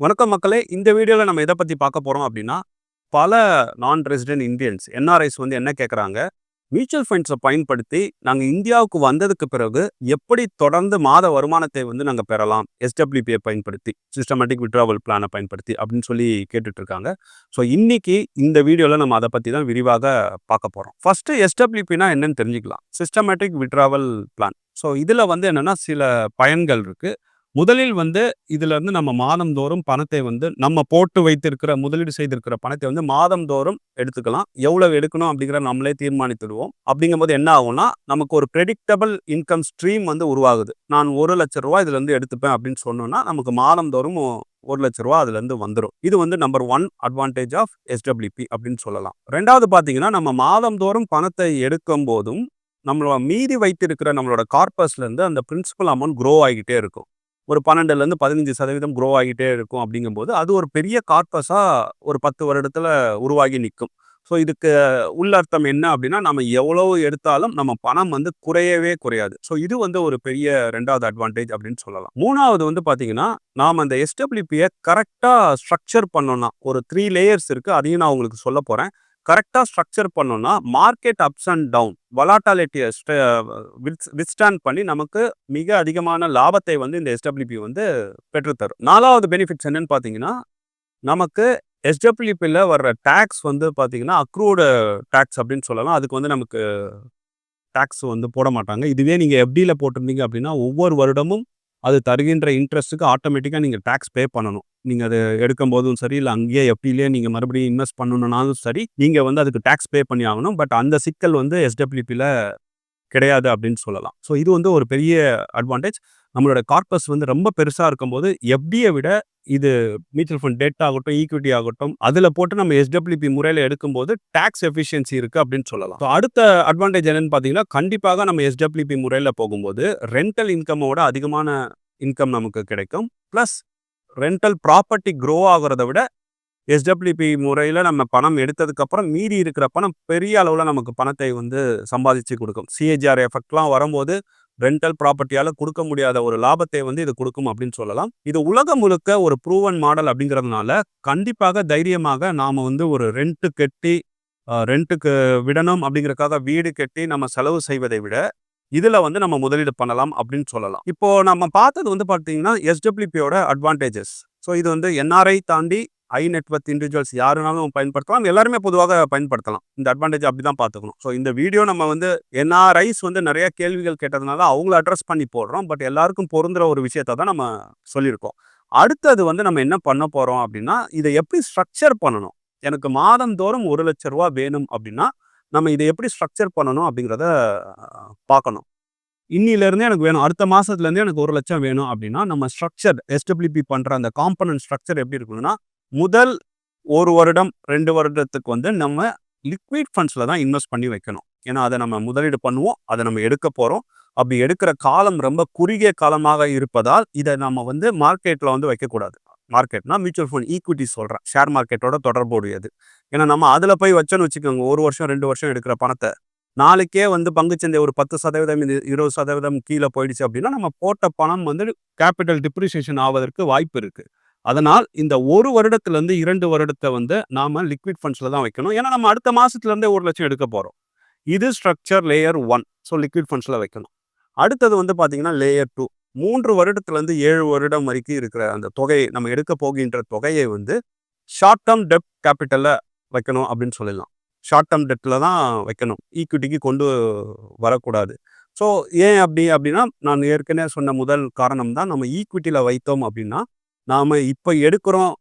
வணக்கம் மக்களே. இந்த வீடியோவில் நம்ம எதை பற்றி பார்க்க போகிறோம் அப்படின்னா பல நான் ரெசிடென்ட் இந்தியன்ஸ் என்ஆர்ஐஸ் வந்து என்ன கேட்குறாங்க மியூச்சுவல் ஃபண்ட்ஸை பயன்படுத்தி நாங்கள் இந்தியாவுக்கு வந்ததுக்கு பிறகு எப்படி தொடர்ந்து மாத வருமானத்தை வந்து நாங்கள் பெறலாம்? எஸ்டபிள்யூபியை பயன்படுத்தி சிஸ்டமேட்டிக் விட்ராவல் பிளானை பயன்படுத்தி அப்படின்னு சொல்லி கேட்டுட்ருக்காங்க. ஸோ இன்றைக்கி இந்த வீடியோவில் நம்ம அதை பற்றி தான் விரிவாக பார்க்க போகிறோம் ஃபஸ்ட்டு எஸ்டபிள்யூபினா என்னன்னு தெரிஞ்சுக்கலாம். சிஸ்டமேட்டிக் விட்ராவல் பிளான் ஸோ இதில் வந்து என்னென்னா சில பயன்கள் இருக்குது முதலில் வந்து இதுல இருந்து நம்ம மாதந்தோறும் பணத்தை வந்து நம்ம போட்டு வைத்திருக்கிற முதலீடு செய்திருக்கிற பணத்தை வந்து மாதந்தோறும் எடுத்துக்கலாம். எவ்வளவு எடுக்கணும் அப்படிங்கிற நம்மளே தீர்மானித்துடுவோம். அப்படிங்கும்போது என்ன ஆகும்னா நமக்கு ஒரு ப்ரெடிக்டபிள் இன்கம் ஸ்ட்ரீம் வந்து உருவாகுது. நான் ஒரு லட்ச ரூபா இதுல இருந்து எடுத்துப்பேன் அப்படின்னு சொன்னோம்னா நமக்கு மாதந்தோறும் ஒரு லட்ச ரூபா அதுல இருந்து வந்துடும் இது வந்து number one advantage of SWP அப்படின்னு சொல்லலாம். ரெண்டாவது பாத்தீங்கன்னா நம்ம மாதந்தோறும் பணத்தை எடுக்கும் போதும் நம்மளோட மீதி வைத்திருக்கிற நம்மளோட கார்பஸ்ல இருந்து அந்த பிரின்சிபல் அமௌண்ட் க்ரோ ஆகிட்டே இருக்கும். ஒரு பன்னெண்டுலேருந்து பதினஞ்சு சதவீதம் க்ரோ ஆகிட்டே இருக்கும் அப்படிங்கும்போது அது ஒரு பெரிய கார்பஸாக ஒரு பத்து வருடத்தில் உருவாகி நிற்கும் ஸோ இதுக்கு உள்ளர்த்தம் என்ன அப்படின்னா நம்ம எவ்வளவு எடுத்தாலும் நம்ம பணம் வந்து குறையவே குறையாது. ஸோ இது வந்து ஒரு பெரிய ரெண்டாவது அட்வான்டேஜ் அப்படின்னு சொல்லலாம். மூணாவது வந்து பார்த்தீங்கன்னா நாம் அந்த எஸ்டபிள்யூபியை கரெக்டாக ஸ்ட்ரக்சர் பண்ணோம்னா ஒரு த்ரீ லேயர்ஸ் இருக்குது அதையும் நான் உங்களுக்கு சொல்ல போகிறேன் கரெக்டாக ஸ்ட்ரக்சர் பண்ணோம்னா மார்க்கெட் அப்ஸ் அண்ட் டவுன் வலாட்டாலிட்டியை வித்ஸ்டாண்ட் பண்ணி நமக்கு மிக அதிகமான லாபத்தை வந்து இந்த எஸ்டபிள்யூபி வந்து பெற்றுத்தரும். நாலாவது பெனிஃபிட்ஸ் என்னன்னு பார்த்தீங்கன்னா நமக்கு எஸ்டபிள்யூபியில் வர்ற டேக்ஸ் வந்து பார்த்தீங்கன்னா அக்ரூடு டேக்ஸ் அப்படின்னு சொல்லலாம். அதுக்கு வந்து நமக்கு டேக்ஸ் வந்து போட மாட்டாங்க. இதுவே நீங்கள் எஃப்டியில் போட்டிருந்தீங்க அப்படின்னா ஒவ்வொரு வருடமும் அது தருகின்ற இன்ட்ரெஸ்ட்டுக்கு ஆட்டோமேட்டிக்காக நீங்கள் டேக்ஸ் பே பண்ணணும். நீங்கள் அதை எடுக்கும் போதும் சரி இல்லை அங்கேயே எஃப்டிலேயே நீங்கள் மறுபடியும் இன்வெஸ்ட் பண்ணணுன்னாலும் சரி நீங்கள் வந்து அதுக்கு டேக்ஸ் பே பண்ணி ஆகணும். பட் அந்த சிக்கல் வந்து எஸ்டபிள்யூபியில் கிடையாது அப்படின்னு சொல்லலாம். ஸோ இது வந்து ஒரு பெரிய அட்வான்டேஜ் நம்மளோட கார்பஸ் வந்து ரொம்ப பெருசாக இருக்கும்போது எஃப்டியை விட இது மியூச்சுவல் ஃபண்ட் டெட் ஆகட்டும் ஈக்விட்டி ஆகட்டும் அதில் போட்டு நம்ம எஸ்டபிள்யூபி முறையில் எடுக்கும்போது டேக்ஸ் எஃபிஷியன்சி இருக்குது அப்படின்னு சொல்லலாம். ஸோ அடுத்த அட்வான்டேஜ் என்னென்னு பார்த்தீங்கன்னா கண்டிப்பாக நம்ம எஸ்டபிள்யூபி முறையில் போகும்போது ரெண்டல் இன்கமோட அதிகமான இன்கம் நமக்கு கிடைக்கும். ப்ளஸ் ரெண்டல் ப்ராப்பர்ட்டி க்ரோ ஆகிறத விட எஸ்டபிள்யூபி முறையில் நம்ம பணம் எடுத்ததுக்கப்புறம் மீறி இருக்கிற பணம் பெரிய அளவில் நமக்கு பணத்தை வந்து சம்பாதிச்சு கொடுக்கும். சிஏஜிஆர் எஃபெக்ட்லாம் வரும்போது ரெண்டல் ப்ராப்பர்ட்டியால் கொடுக்க முடியாத ஒரு லாபத்தை வந்து இது கொடுக்கும் அப்படின்னு சொல்லலாம். இது உலகம் முழுக்க ஒரு ப்ரூவன் மாடல் அப்படிங்கிறதுனால கண்டிப்பாக தைரியமாக நாம் வந்து ஒரு ரெண்ட்டு கட்டி ரெண்ட்டுக்கு விடணும் அப்படிங்கிறக்காக வீடு கட்டி நம்ம செலவு செய்வதை விட இதில் வந்து நம்ம முதலீடு பண்ணலாம் அப்படின்னு சொல்லலாம். இப்போ நம்ம பார்த்தது வந்து பார்த்தீங்கன்னா எஸ்டபிள்யூபியோட அட்வான்டேஜஸ் ஸோ இது வந்து என்ஆர்ஐ தாண்டி ஐ நெட்ஒர்க் இண்டிவிஜுவல்ஸ் யாருனாலும் பயன்படுத்தலாம். எல்லாருமே பொதுவாக பயன்படுத்தலாம். இந்த அட்வான்டேஜ் அப்படி தான் பார்த்துக்கணும். ஸோ இந்த வீடியோ நம்ம வந்து என்ஆர்ஐஸ் வந்து நிறைய கேள்விகள் கேட்டதுனால அவங்கள அட்ரஸ் பண்ணி போடுறோம். பட் எல்லாருக்கும் பொருந்துற ஒரு விஷயத்த தான் நம்ம சொல்லியிருக்கோம். அடுத்தது வந்து நம்ம என்ன பண்ண போகிறோம் அப்படின்னா இதை எப்படி ஸ்ட்ரக்சர் பண்ணணும்? எனக்கு மாதந்தோறும் ஒரு லட்ச ரூபா வேணும் அப்படின்னா நம்ம இதை எப்படி ஸ்ட்ரக்சர் பண்ணணும் அப்படிங்கிறத பார்க்கணும். இன்னிலேருந்தே எனக்கு வேணும். அடுத்த மாதத்துலேருந்தே எனக்கு ஒரு லட்சம் வேணும் அப்படின்னா நம்ம ஸ்ட்ரக்சர் எஸ்டபிள்யூபி பண்ணுற அந்த காம்பனன்ட் ஸ்ட்ரக்சர் எப்படி இருக்கணும்னா முதல் ஒரு வருடம் ரெண்டு வருடத்துக்கு வந்து நம்ம லிக்விட் ஃபண்ட்ஸில் தான் இன்வெஸ்ட் பண்ணி வைக்கணும். ஏன்னா அதை நம்ம முதலீடு பண்ணுவோம் அதை நம்ம எடுக்க போகிறோம் அப்படி எடுக்கிற காலம் ரொம்ப குறுகிய காலமாக இருப்பதால் இதை நம்ம வந்து மார்க்கெட்டில் வந்து வைக்கக்கூடாது. மார்க்கெட்னா மியூச்சுவல் ஃபண்ட் ஈக்விட்டி சொல்கிறேன் ஷேர் மார்க்கெட்டோட தொடர்புடையது. ஏன்னா நம்ம அதில் போய் வச்சோன்னு வச்சுக்கோங்க ஒரு வருஷம் ரெண்டு வருஷம் எடுக்கிற பணத்தை. நாளைக்கே வந்து பங்குச்சந்தை ஒரு பத்து சதவீதம் இது இருபது சதவீதம் கீழே போயிடுச்சு அப்படின்னா நம்ம போட்ட பணம் வந்து கேபிட்டல் டிப்ரிசியேஷன் ஆவதற்கு வாய்ப்பு இருக்குது அதனால் இந்த ஒரு வருடத்துலேருந்து இரண்டு வருடத்தை வந்து நாம லிக்விட் ஃபண்ட்ஸில் தான் வைக்கணும். ஏன்னா நம்ம அடுத்த மாதத்துலேருந்தே ஒரு லட்சம் எடுக்க போகிறோம் இது structure layer one so liquid ஃபண்ட்ஸில் வைக்கணும். அடுத்தது வந்து பார்த்தீங்கன்னா லேயர் டூ மூன்று வருடத்துலேருந்து ஏழு வருடம் வரைக்கும் இருக்கிற அந்த தொகையை நம்ம எடுக்க போகின்ற தொகையை வந்து ஷார்ட் டேர்ம் டெப் கேபிட்டலில் வைக்கணும் அப்படின்னு சொல்லலாம் ஷார்ட் டேர்ம் டெட்டில் தான் வைக்கணும். ஈக்விட்டிக்கு கொண்டு வரக்கூடாது. ஸோ ஏன் அப்படி? அப்படின்னா நான் ஏற்கனவே சொன்ன முதல் காரணம் தான் நம்ம ஈக்விட்டியில் வைத்தோம் அப்படின்னா நாம் இப்போ எடுக்கிறோம்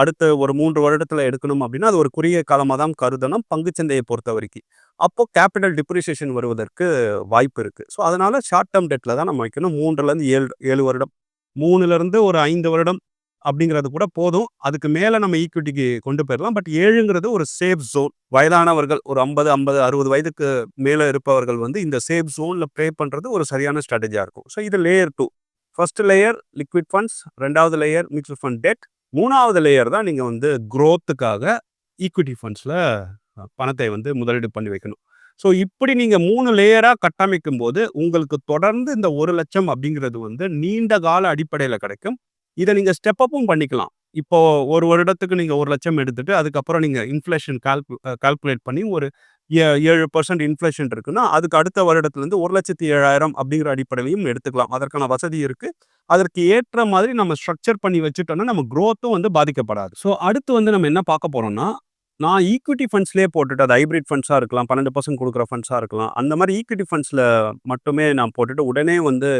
அடுத்த ஒரு மூன்று வருடத்தில் எடுக்கணும் அப்படின்னா அது ஒரு குறுகிய காலமாக தான் கருதணும். பங்குச்சந்தையை பொறுத்த வரைக்கும். அப்போ கேபிட்டல் டிப்ரிசியேஷன் வருவதற்கு வாய்ப்பு இருக்குது ஸோ அதனால் ஷார்ட் டேர்ம் டெட்டில் தான் நம்ம வைக்கணும். மூன்றுலேருந்து ஏழு ஏழு வருடம். மூணுலேருந்து ஒரு ஐந்து வருடம் அப்படிங்கிறது கூட போதும். அதுக்கு மேலே நம்ம ஈக்விட்டிக்கு கொண்டு போயிடலாம் பட் ஏழுங்கிறது ஒரு சேஃப் ஜோன். வயதானவர்கள் ஒரு ஐம்பது ஐம்பது அறுபது வயதுக்கு மேலே இருப்பவர்கள் வந்து இந்த சேஃப் ஜோனில் ப்ளே பண்ணுறது ஒரு சரியான ஸ்ட்ராட்டஜியாக இருக்கும். ஸோ இது layer two. First layer liquid funds. ரெண்டாவது லேயர் மியூச்சுவல் ஃபண்ட் டெட். மூணாவது லேயர் தான் நீங்கள் வந்து க்ரோத்துக்காக ஈக்விட்டி ஃபண்ட்ஸில் பணத்தை வந்து முதலீடு பண்ணி வைக்கணும். ஸோ இப்படி நீங்கள் மூணு லேயராக கட்டமைக்கும் போது உங்களுக்கு தொடர்ந்து இந்த ஒரு லட்சம் அப்படிங்கிறது வந்து நீண்ட கால அடிப்படையில் கிடைக்கும். இதை நீங்கள் ஸ்டெப் அப்பும் பண்ணிக்கலாம். இப்போ ஒரு வருடத்துக்கு நீங்கள் ஒரு லட்சம் எடுத்துட்டு, அதுக்கப்புறம் நீங்கள் இன்ஃப்ளேஷன் கால்கு கால்குலேட் பண்ணி ஒரு ஏ 7% இன்ஃப்ளேஷன் இருக்குன்னா, அதுக்கு அடுத்த வருடத்துலேருந்து ஒரு லட்சத்தி ஏழாயிரம் அப்படிங்கிற அடிப்படையிலையும் எடுத்துக்கலாம். அதற்கான வசதி இருக்குது அதற்கு ஏற்ற மாதிரி நம்ம ஸ்ட்ரக்சர் பண்ணி வச்சுட்டோம்னா, நம்ம க்ரோத்தும் வந்து பாதிக்கப்படாது. ஸோ அடுத்து வந்து நம்ம என்ன பார்க்க போகிறோம்னா நான் ஈக்விட்டி ஃபண்ட்ஸ்லேயே போட்டுட்டு அது ஹைபிரிட் ஃபண்ட்ஸாக இருக்கலாம், பன்னெண்டு பர்சன்ட் கொடுக்குற ஃபண்ட்ஸாக இருக்கலாம். அந்த மாதிரி ஈக்விட்டி ஃபண்ட்ஸில் மட்டுமே நான் போட்டுட்டு உடனே வந்து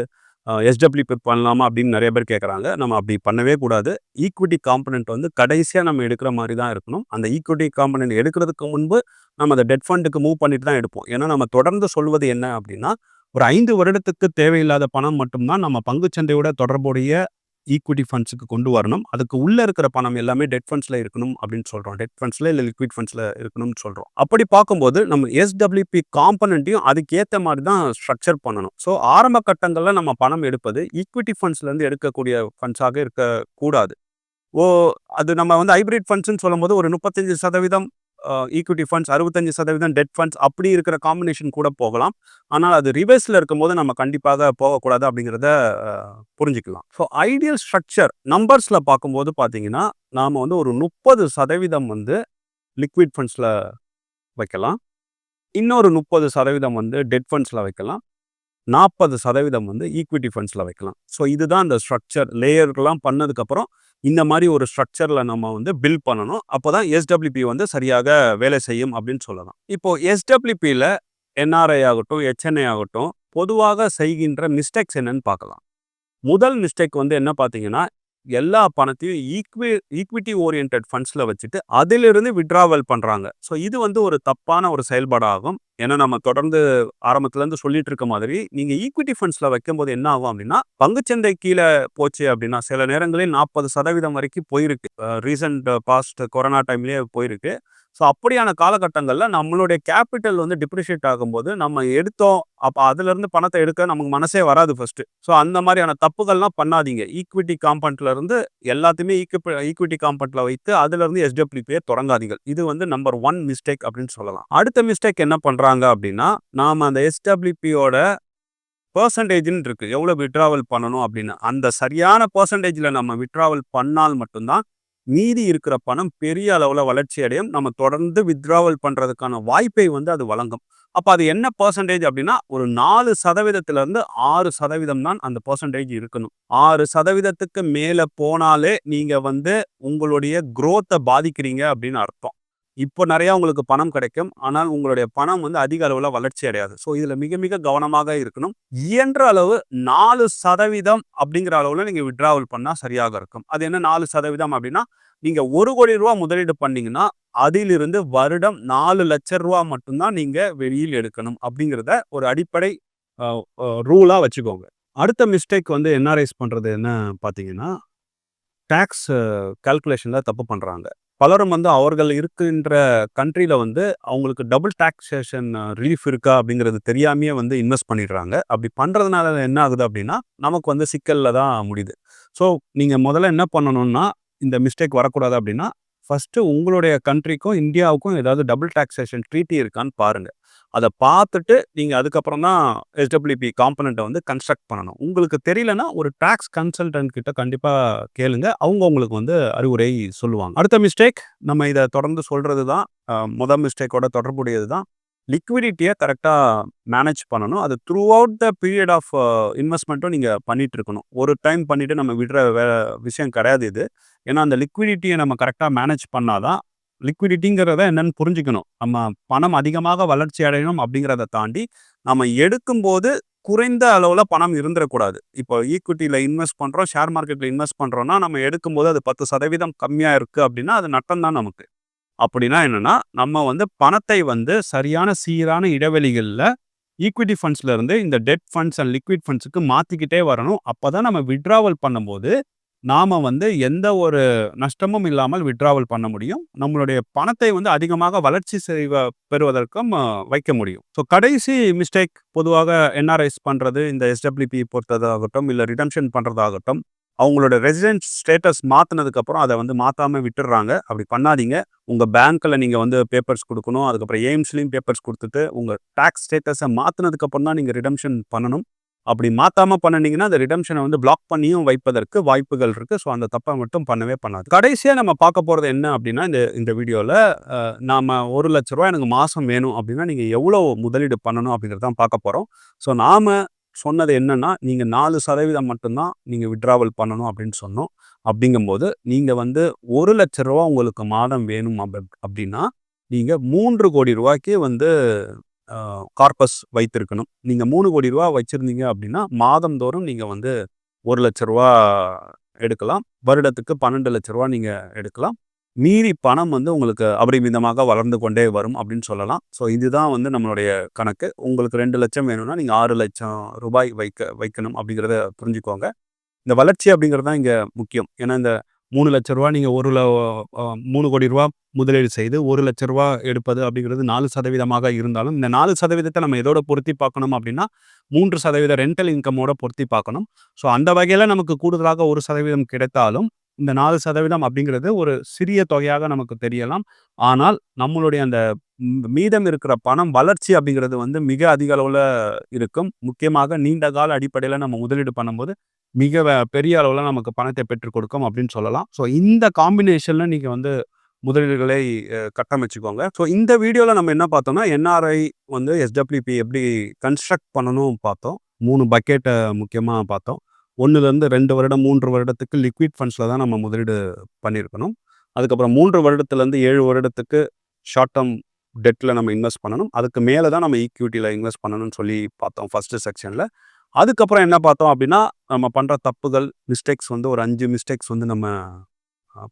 எஸ்டபிள்யூ பிப் பண்ணலாமா அப்படின்னு நிறைய பேர் கேட்குறாங்க நம்ம அப்படி பண்ணவே கூடாது. ஈக்விட்டி காம்பனண்ட் வந்து கடைசியாக நம்ம எடுக்கிற மாதிரி தான் இருக்கணும். அந்த ஈக்விட்டி காம்பனண்ட் எடுக்கிறதுக்கு முன்பு நம்ம அந்த டெட் ஃபண்டுக்கு மூவ் பண்ணிட்டு தான் எடுப்போம். ஏன்னா நம்ம தொடர்ந்து சொல்வது என்ன அப்படின்னா, ஒரு ஐந்து வருடத்துக்கு தேவையில்லாத பணம் மட்டும்தான் நம்ம பங்குச்சந்தையோட தொடர்புடைய ஈக்விட்டி ஃபண்ட்ஸுக்கு கொண்டு வரணும். அதுக்கு உள்ளே இருக்கிற பணம் எல்லாமே டெட் ஃபண்ட்ஸில் இருக்கணும் அப்படின்னு சொல்கிறோம் டெட் ஃபண்ட்ஸில் இல்லை லிக்விட் ஃபண்ட்ஸில் இருக்கணும்னு சொல்கிறோம் அப்படி பார்க்கும்போது நம்ம எஸ்டபிள்யூபி காம்பனண்ட்டையும் அதுக்கேற்ற மாதிரி தான் ஸ்ட்ரக்சர் பண்ணணும். ஸோ ஆரம்ப கட்டங்களில் நம்ம பணம் எடுப்பது ஈக்விட்டி ஃபண்ட்ஸ்லேருந்து எடுக்கக்கூடிய ஃபண்ட்ஸாக இருக்கக்கூடாது. ஓ அது நம்ம வந்து ஹைபிரிட் ஃபண்ட்ஸ்ன்னு சொல்லும்போது ஒரு முப்பத்தஞ்சு சதவீதம் ஈக்விட்டி ஃபண்ட்ஸ், 65% டெட் ஃபண்ட்ஸ் அப்படி இருக்கிற காம்பினேஷன் கூட போகலாம். ஆனால் அது ரிவர்ஸில் இருக்கும்போது நம்ம கண்டிப்பாக போகக்கூடாது அப்படிங்கிறத புரிஞ்சுக்கலாம். ஸோ ஐடியல் ஸ்ட்ரக்சர் நம்பர்ஸில் பார்க்கும்போது பார்த்தீங்கன்னா, நாம் வந்து ஒரு 30% வந்து லிக்விட் ஃபண்ட்ஸில் வைக்கலாம். இன்னொரு 30% வந்து டெட் ஃபண்ட்ஸ்ல வைக்கலாம். 40% வந்து ஈக்விட்டி ஃபண்ட்ஸில் வைக்கலாம். ஸோ இதுதான் அந்த ஸ்ட்ரக்சர் லேயர்லாம் பண்ணதுக்கப்புறம், இந்த மாதிரி ஒரு ஸ்ட்ரக்சர்ல நம்ம வந்து பில்ட் பண்ணணும். அப்பதான் எஸ்டபிள்யூபி வந்து சரியாக வேலை செய்யும் அப்படின்னு சொல்லலாம். இப்போ எஸ்டபிள்யூபியில் என்ஆர்ஐ ஆகட்டும், எச்என்ஐ ஆகட்டும் பொதுவாக செய்கின்ற மிஸ்டேக்ஸ் என்னன்னு பார்க்கலாம். முதல் மிஸ்டேக் வந்து என்ன பார்த்தீங்கன்னா, எல்லா பணத்தையும் ஈக்வி ஈக்விட்டி ஓரியன்ட் ஃபண்ட்ஸ்ல வச்சுட்டு அதிலிருந்து வித்ட்ராவல் பண்றாங்க. ஸோ இது வந்து ஒரு தப்பான ஒரு செயல்பாடாகும். ஏன்னா நம்ம தொடர்ந்து ஆரம்பத்துலேருந்து சொல்லிட்டு இருக்க மாதிரி, நீங்கள் ஈக்விட்டி ஃபண்ட்ஸில் வைக்கும்போது என்ன ஆகும் அப்படின்னா, பங்குச்சந்தை கீழே போச்சு அப்படின்னா, சில நேரங்களில் 40% வரைக்கும் போயிருக்கு. அ பாஸ்ட் கொரோனா டைம்லேயே போயிருக்கு. ஸோ அப்படியான காலகட்டங்களில் நம்மளுடைய கேப்பிட்டல் வந்து டிப்ரிஷியேட் ஆகும்போது, நம்ம எடுத்தோம் அப்போ அதுலேருந்து பணத்தை எடுக்க நமக்கு மனசே வராது ஃபர்ஸ்ட்டு. ஸோ அந்த மாதிரியான தப்புகள்லாம் பண்ணாதீங்க. ஈக்விட்டி காம்பவுண்ட்லேருந்து எல்லாத்தையுமே ஈக்விப் ஈக்விட்டி காம்பவுண்டில் வைத்து அதுலேருந்து எஸ்டபிள்யூபியை தொடங்காதீங்க இது வந்து நம்பர் ஒன் மிஸ்டேக் அப்படின்னு சொல்லலாம். அடுத்த மிஸ்டேக் என்ன பண்ணுறாங்க அப்படின்னா, நாம் அந்த எஸ்டபிள்யூபியோட பர்சன்டேஜ்னு இருக்குது எவ்வளோ வித்ட்ராவல் பண்ணணும் அப்படின்னு. அந்த சரியான பர்சன்டேஜில் நம்ம வித்ட்ராவல் பண்ணால் மட்டும்தான் மீதி இருக்கிற பணம் பெரிய அளவில் வளர்ச்சி அடையும். நம்ம தொடர்ந்து வித்ட்ராவல் பண்ணுறதுக்கான வாய்ப்பை வந்து அது வழங்கும். அப்போ அது என்ன பர்சன்டேஜ் அப்படின்னா, ஒரு நாலு சதவீதத்திலேருந்து ஆறு சதவீதம் தான் அந்த பர்சன்டேஜ் இருக்கணும். ஆறு சதவீதத்துக்கு மேலே போனாலே நீங்கள் வந்து உங்களுடைய குரோத்தை பாதிக்கிறீங்க அப்படின்னு அர்த்தம். இப்போ நிறையா உங்களுக்கு பணம் கிடைக்கும். ஆனால் உங்களுடைய பணம் வந்து அதிக அளவில் வளர்ச்சி அடையாது. ஸோ இதில் மிக மிக கவனமாக இருக்கணும். இயன்ற அளவு நாலு சதவீதம் அப்படிங்கிற அளவில் நீங்கள் வித்ட்ராவல் பண்ணால் சரியாக இருக்கும். அது என்ன நாலு சதவீதம் அப்படின்னா, நீங்கள் ஒரு கோடி ரூபா முதலீடு பண்ணீங்கன்னா, அதிலிருந்து வருடம் நாலு லட்ச ரூபா மட்டும்தான் நீங்கள் வெளியில் எடுக்கணும் அப்படிங்கிறத ஒரு அடிப்படை ரூலாக வச்சுக்கோங்க. அடுத்த மிஸ்டேக் வந்து என்ஆர்ஐஸ் பண்ணுறது என்ன பார்த்தீங்கன்னா, டேக்ஸ் கல்குலேஷனில் தப்பு பண்ணுறாங்க பலரும் வந்து அவர்கள் இருக்கின்ற கண்ட்ரியில் வந்து அவங்களுக்கு டபுள் டாக்ஸேஷன் ரிலீஃப் இருக்கா அப்படிங்கிறது தெரியாமையே வந்து இன்வெஸ்ட் பண்ணிடுறாங்க. அப்படி பண்ணுறதுனால என்ன ஆகுது அப்படின்னா, நமக்கு வந்து சிக்கலில் தான் முடியுது. ஸோ நீங்கள் முதல்ல என்ன பண்ணணும்னா, இந்த மிஸ்டேக் வரக்கூடாது அப்படின்னா, ஃபர்ஸ்ட்டு உங்களுடைய கண்ட்ரிக்கும், இந்தியாவுக்கும் ஏதாவது டபுள் டாக்ஸேஷன் ட்ரீட்டி இருக்கான்னு பாருங்க. அதை பார்த்துட்டு நீங்கள் அதுக்கப்புறம் தான் எஸ்டபிள்யூபி காம்பனண்ட்டை வந்து கன்ஸ்ட்ரக்ட் பண்ணணும். உங்களுக்கு தெரியலன்னா ஒரு டாக்ஸ் கன்சல்டன்ட் கிட்ட கண்டிப்பாக கேளுங்க. அவங்க உங்களுக்கு வந்து அறிவுரை சொல்லுவாங்க. அடுத்த மிஸ்டேக் நம்ம இதை தொடர்ந்து சொல்கிறது தான். அ மிஸ்டேக்கோட தொடர்புடையது தான். லிக்விடிட்டியை கரெக்டாக மேனேஜ் பண்ணணும். அது throughout the period of இன்வெஸ்ட்மெண்ட்டும் நீங்கள் பண்ணிட்டு இருக்கணும். ஒரு டைம் பண்ணிவிட்டு நம்ம விடுற வே விஷயம் கிடையாது இது. ஏன்னா அந்த லிக்விடிட்டியை நம்ம கரெக்டாக மேனேஜ் பண்ணாதான் லிக்விடிட்டிங்கிறத என்னன்னு புரிஞ்சுக்கணும். நம்ம பணம் அதிகமாக வளர்ச்சி அடையணும் அப்படிங்கிறத தாண்டி, நம்ம எடுக்கும்போது குறைந்த அளவில் பணம் இருந்துடக்கூடாது இப்போ ஈக்விட்டியில் இன்வெஸ்ட் பண்ணுறோம் ஷேர் மார்க்கெட்டில் இன்வெஸ்ட் பண்ணுறோன்னா நம்ம எடுக்கும்போது அது பத்து சதவீதம் கம்மியாக இருக்கு அப்படின்னா, அது நட்டம் தான் நமக்கு. அப்படின்னா என்னென்னா நம்ம வந்து பணத்தை வந்து சரியான சீரான இடைவெளிகளில் ஈக்விட்டி ஃபண்ட்ஸ்லேருந்து இந்த டெட் ஃபண்ட்ஸ் அண்ட் லிக்விட் ஃபண்ட்ஸுக்கு மாற்றிக்கிட்டே வரணும். அப்போ தான் நம்ம வித்ட்ராவல் பண்ணும்போது, நாம் வந்து எந்த ஒரு நஷ்டமும் இல்லாமல் வித்ட்ராவல் பண்ண முடியும். நம்மளுடைய பணத்தை வந்து அதிகமாக வளர்ச்சி செய்வ பெறுவதற்கும் வைக்க முடியும். ஸோ கடைசி மிஸ்டேக் பொதுவாக என்ஆர்ஐஸ் பண்ணுறது இந்த எஸ்டபிள்யூபி பொறுத்ததாகட்டும், இல்லை ரிடம்ஷன் பண்ணுறதாகட்டும் அவங்களோட ரெசிடென்ட் ஸ்டேட்டஸ் மாற்றினதுக்கப்புறம் அதை வந்து மாற்றாமல் விட்டுடுறாங்க அப்படி பண்ணாதீங்க. உங்கள் பேங்க்கில் நீங்கள் வந்து பேப்பர்ஸ் கொடுக்கணும் அதுக்கப்புறம் எய்ம்ஸ்லேயும் பேப்பர்ஸ் கொடுத்துட்டு உங்கள் டேக்ஸ் ஸ்டேட்டஸை மாற்றினதுக்கப்புறம் தான் நீங்கள் ரிடம்ஷன் பண்ணணும். அப்படி மாத்தாம பண்ணுனீங்கன்னா அந்த ரிடம்ஷனை வந்து பிளாக் பண்ணியும் வைப்பதற்கு வாய்ப்புகள் இருக்கு. ஸோ அந்த தப்பை மட்டும் பண்ணவே பண்ணாது. கடைசியாக நம்ம பார்க்க போகிறது என்ன அப்படின்னா இந்த இந்த வீடியோவில் நாம ஒரு லட்ச ரூபா எனக்கு மாதம் வேணும் அப்படின்னா நீங்கள் எவ்வளோ முதலீடு பண்ணணும் அப்படிங்கிறது தான் பார்க்க போகிறோம் ஸோ நாம சொன்னது என்னன்னா நீங்கள் நாலு சதவீதம் மட்டும்தான் நீங்கள் விட்ராவல் பண்ணணும் அப்படின்னு சொன்னோம். அப்படிங்கும்போது நீங்கள் வந்து ஒரு லட்ச ரூபா உங்களுக்கு மாதம் வேணும் அப்ப- அப்படின்னா நீங்கள் மூன்று கோடி ரூபாய்க்கு வந்து கார்பஸ் வைத்திருக்கணும். நீங்கள் மூணு கோடி ரூபா வச்சுருந்தீங்க அப்படின்னா மாதந்தோறும் நீங்கள் வந்து ஒரு லட்ச ரூபா எடுக்கலாம். வருடத்துக்கு பன்னெண்டு லட்ச ரூபா நீங்கள் எடுக்கலாம். மீறி பணம் வந்து உங்களுக்கு அபரிமிதமாக வளர்ந்து கொண்டே வரும் அப்படின்னு சொல்லலாம். ஸோ இதுதான் வந்து நம்மளுடைய கணக்கு. உங்களுக்கு ரெண்டு லட்சம் வேணும்னா நீங்கள் ஆறு லட்சம் ரூபாய் வைக்க வைக்கணும் அப்படிங்கிறத புரிஞ்சுக்கோங்க. இந்த வளர்ச்சி அப்படிங்கிறது தான் இங்கே முக்கியம். ஏன்னா இந்த மூணு லட்ச ரூபா நீங்கள் ஒரு மூணு கோடி ரூபா முதலீடு செய்து ஒரு லட்ச ரூபா எடுப்பது அப்படிங்கிறது நாலு சதவீதமாக இருந்தாலும் இந்த நாலு சதவீதத்தை நம்ம எதோட பொருத்தி பார்க்கணும் அப்படின்னா மூன்று சதவீத ரெண்டல் இன்கமோட பொருத்தி பார்க்கணும். ஸோ அந்த வகையில் நமக்கு கூடுதலாக ஒரு சதவீதம் கிடைத்தாலும் இந்த நாலு சதவீதம் அப்படிங்கிறது ஒரு சிறிய தொகையாக நமக்கு தெரியலாம். ஆனால் நம்மளுடைய அந்த மீதம் இருக்கிற பணம் வளர்ச்சி அப்படிங்கிறது வந்து மிக அதிக அளவில் இருக்கும். முக்கியமாக நீண்ட கால அடிப்படையில் நம்ம முதலீடு பண்ணும்போது மிக பெரிய அளவில் நமக்கு பணத்தை பெற்றுக் கொடுக்கும் அப்படின்னு சொல்லலாம். ஸோ இந்த காம்பினேஷனில் நீங்கள் வந்து முதலீடுகளை கட்டமைச்சுக்கோங்க. ஸோ இந்த வீடியோவில் நம்ம என்ன பார்த்தோம்னா என்ஆர்ஐ வந்து எஸ்டபிள்யூபி எப்படி கன்ஸ்ட்ரக்ட் பண்ணணும் பார்த்தோம். மூணு பக்கெட்டை முக்கியமாக பார்த்தோம். ஒன்றுலேருந்து ரெண்டு வருடம் மூன்று வருடத்துக்கு லிக்விட் ஃபண்ட்ஸில் தான் நம்ம முதலீடு பண்ணியிருக்கணும். அதுக்கப்புறம் மூன்று வருடத்துலேருந்து ஏழு வருடத்துக்கு ஷார்ட் டேர்ம் டெட்டில் நம்ம இன்வெஸ்ட் பண்ணணும். அதுக்கு மேலே தான் நம்ம ஈக்விட்டியில் இன்வெஸ்ட் பண்ணணும்னு சொல்லி பார்த்தோம் ஃபஸ்ட்டு செக்ஷனில் அதுக்கப்புறம் என்ன பார்த்தோம் அப்படின்னா நம்ம பண்ணுற தப்புகள் மிஸ்டேக்ஸ் வந்து ஒரு அஞ்சு மிஸ்டேக்ஸ் வந்து நம்ம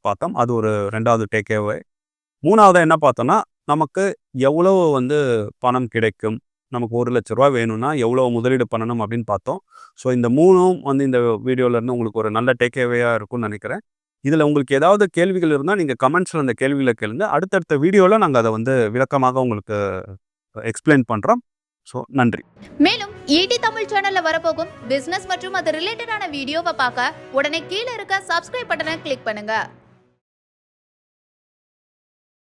பார்த்தோம். அது ஒரு ரெண்டாவது டேக்கேவே மூணாவது என்ன பார்த்தோம்னா நமக்கு எவ்வளோ வந்து பணம் கிடைக்கும் நமக்கு ஒரு லட்ச ரூபா வேணும்னா எவ்வளோ முதலீடு பண்ணணும் அப்படின்னு பார்த்தோம். ஸோ இந்த மூணும் வந்து இந்த வீடியோலேருந்து உங்களுக்கு ஒரு நல்ல டேக்கேவேயாக இருக்கும்னு நினைக்கிறேன். இதில் உங்களுக்கு ஏதாவது கேள்விகள் இருந்தால் நீங்கள் கமெண்ட்ஸில் அந்த கேள்விகளை கேளுங்க. அடுத்தடுத்த வீடியோவில் நாங்கள் அதை வந்து விளக்கமாக உங்களுக்கு எக்ஸ்பிளைன் பண்ணுறோம் ஸோ நன்றி. மேலும் ஈடி தமிழ் சேனல்ல வரப்போகும் பிசினஸ் மற்றும் அது ரிலேட்டடான வீடியோவை பார்க்க உடனே கீழே இருக்க சப்ஸ்கிரைப் பட்டனை கிளிக் பண்ணுங்க.